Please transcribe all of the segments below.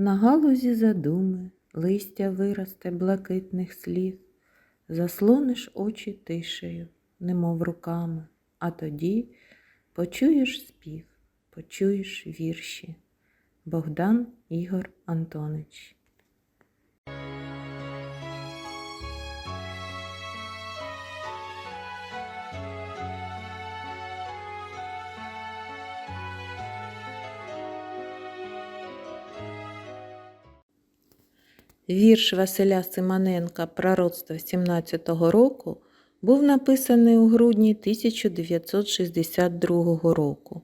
На галузі задуми листя виросте блакитних слів, заслониш очі тишею, немов руками, а тоді почуєш спів, почуєш вірші. Богдан Ігор Антонич Вірш Василя Симоненка Пророцтво 17-го року був написаний у грудні 1962 року.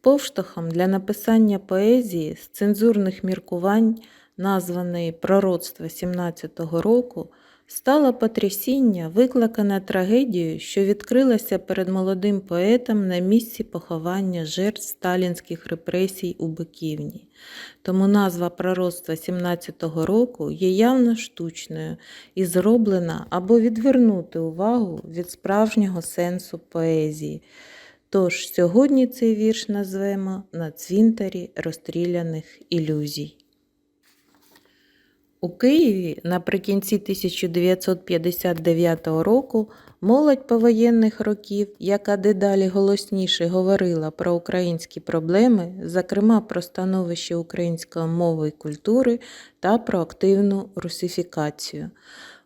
Повштовхом для написання поезії з цензурних міркувань, названої Пророцтво 17-го року, стало потрясіння, викликане трагедією, що відкрилася перед молодим поетом на місці поховання жертв сталінських репресій у Биківні. Тому назва пророцтва 17-го року є явно штучною і зроблена або відвернути увагу від справжнього сенсу поезії. Тож сьогодні цей вірш назвемо на цвинтарі розстріляних ілюзій. У Києві наприкінці 1959 року молодь повоєнних років, яка дедалі голосніше говорила про українські проблеми, зокрема про становище української мови і культури та про активну русифікацію.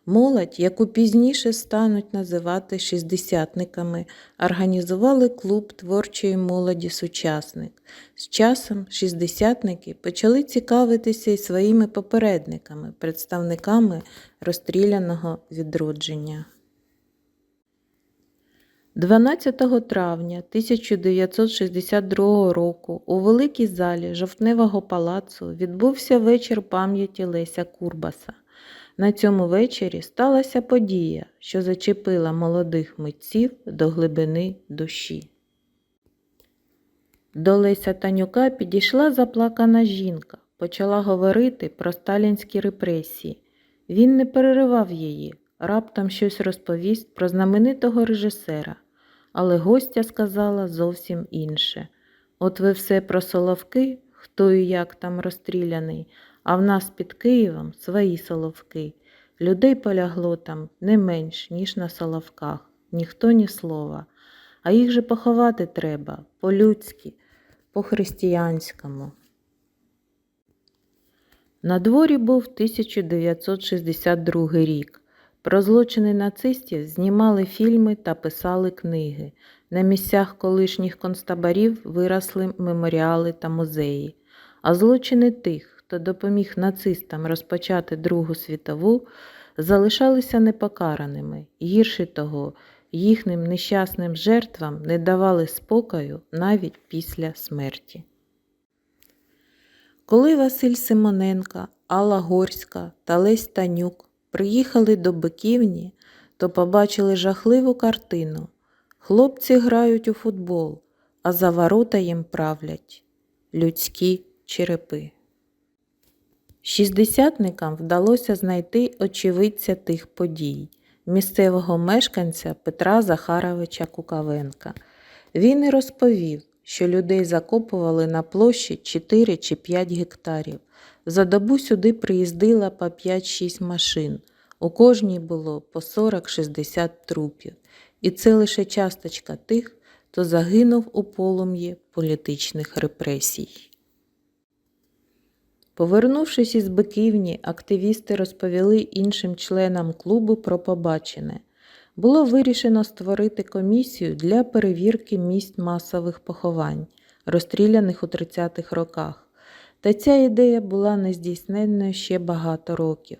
Молодь, яку пізніше стануть називати шістдесятниками, організували клуб творчої молоді Сучасник. З часом шістдесятники почали цікавитися і своїми попередниками, представниками розстріляного відродження. 12 травня 1962 року у великій залі Жовтневого палацу відбувся вечір пам'яті Леся Курбаса. На цьому вечорі сталася подія, що зачепила молодих митців до глибини душі. До Леся Танюка підійшла заплакана жінка, почала говорити про сталінські репресії. Він не переривав її, раптом щось розповість про знаменитого режисера, але гостя сказала зовсім інше. От ви все про соловки, хто і як там розстріляний, а в нас під Києвом свої соловки. Людей полягло там не менш, ніж на соловках, ніхто ні слова. А їх же поховати треба по-людськи, по-християнському. На дворі був 1962 рік. Про злочини нацистів знімали фільми та писали книги. На місцях колишніх концтаборів виросли меморіали та музеї. А злочини тих, хто допоміг нацистам розпочати Другу світову, залишалися непокараними. Гірше того, їхнім нещасним жертвам не давали спокою навіть після смерті. Коли Василь Симоненка, Алла Горська та Лесь Танюк приїхали до Биківні, то побачили жахливу картину. Хлопці грають у футбол, а за ворота їм правлять людські черепи. Шістдесятникам вдалося знайти очевидця тих подій, місцевого мешканця Петра Захаровича Кукавенка. Він і розповів, що людей закопували на площі 4 чи 5 гектарів. За добу сюди приїздила по 5-6 машин. У кожній було по 40-60 трупів. І це лише часточка тих, хто загинув у полум'ї політичних репресій. Повернувшись із Биківні, активісти розповіли іншим членам клубу про побачене. Було вирішено створити комісію для перевірки місць масових поховань, розстріляних у 30-х роках. Та ця ідея була нездійсненною ще багато років.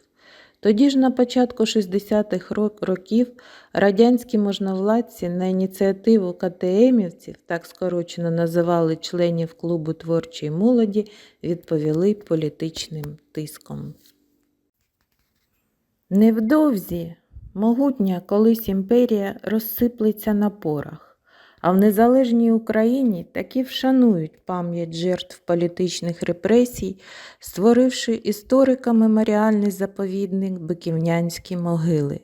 Тоді ж на початку 60-х років радянські можновладці на ініціативу КТМівців, так скорочено називали членів клубу творчої молоді, відповіли політичним тиском. Невдовзі могутня колись імперія розсиплеться на порах. А в незалежній Україні таки вшанують пам'ять жертв політичних репресій, створивши історико-меморіальний заповідник Биківнянські могили.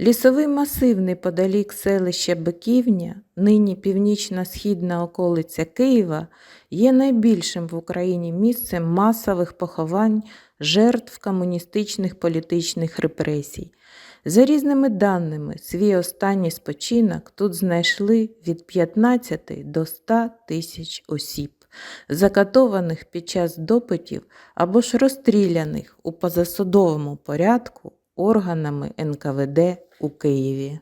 Лісовий масив неподалік селища Биківня, нині північно-східна околиця Києва, є найбільшим в Україні місцем масових поховань жертв комуністичних політичних репресій. За різними даними, свій останній спочинок тут знайшли від 15 до 100 тисяч осіб, закатованих під час допитів або ж розстріляних у позасудовому порядку органами НКВД у Києві.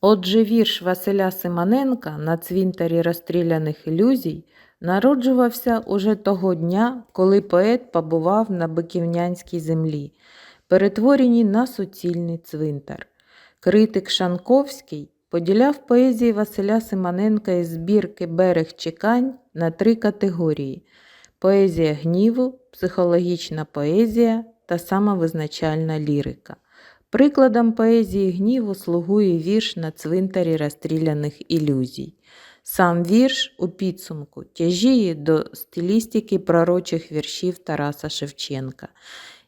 Отже, вірш Василя Симоненка на цвинтарі розстріляних ілюзій народжувався уже того дня, коли поет побував на Биківнянській землі, перетвореній на суцільний цвинтар. Критик Шанковський поділяв поезії Василя Симоненка із збірки Берег чекань на три категорії: поезія гніву, психологічна поезія та самовизначальна лірика. Прикладом поезії гніву слугує вірш на цвинтарі розстріляних ілюзій. Сам вірш у підсумку тяжіє до стилістики пророчих віршів Тараса Шевченка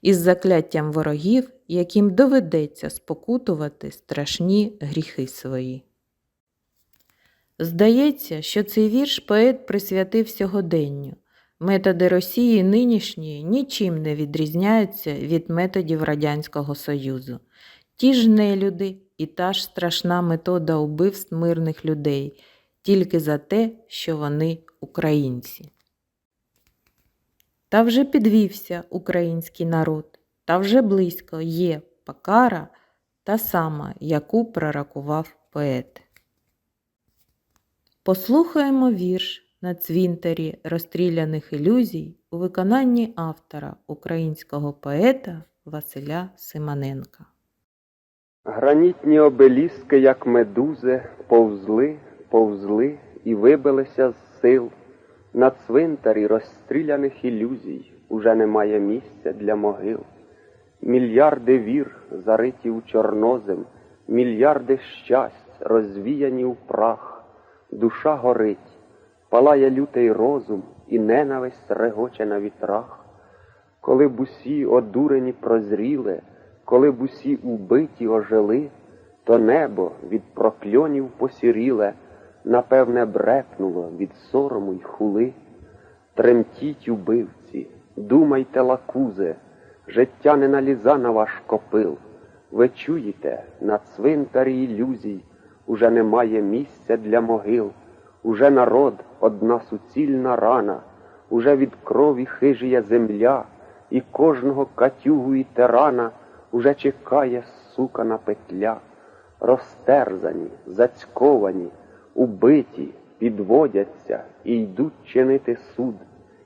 із закляттям ворогів, яким доведеться спокутувати страшні гріхи свої. Здається, що цей вірш поет присвятив сьогоденню. Методи Росії нинішньої нічим не відрізняються від методів Радянського Союзу. Ті ж нелюди і та ж страшна метода убивств мирних людей, тільки за те, що вони українці. Та вже підвівся український народ, та вже близько є покара, та сама, яку пророкував поет. Послухаємо вірш на цвинтарі розстріляних ілюзій у виконанні автора українського поета Василя Симоненка. Гранітні обеліски, як медузи, повзли, повзли і вибилися з сил. На цвинтарі розстріляних ілюзій уже немає місця для могил. Мільярди вір зариті у чорнозем, мільярди щасть розвіяні у прах, душа горить, палає лютий розум, і ненависть регоче на вітрах. Коли б усі одурені прозріли, коли б усі убиті ожили, то небо від прокльонів посіріле, напевне, брекнуло від сорому й хули. Тремтіть, убивці, думайте, лакузе, життя не наліза на ваш копил. Ви чуєте, на цвинтарі ілюзій уже немає місця для могил, уже народ одна суцільна рана, уже від крові хижіє земля, і кожного катюгу і тирана уже чекає сукана петля, розтерзані, зацьковані, убиті, підводяться і йдуть чинити суд,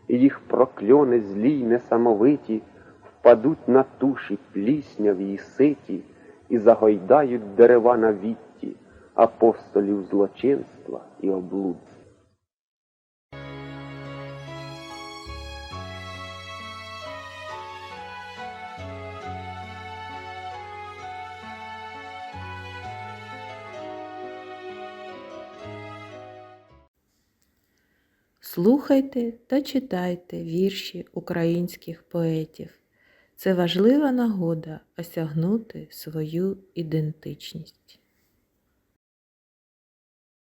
і їх прокльони злі й несамовиті впадуть на туші плісняві й ситі і загойдають дерева на вітті апостолів злочинства і облуд. Слухайте та читайте вірші українських поетів. Це важлива нагода осягнути свою ідентичність.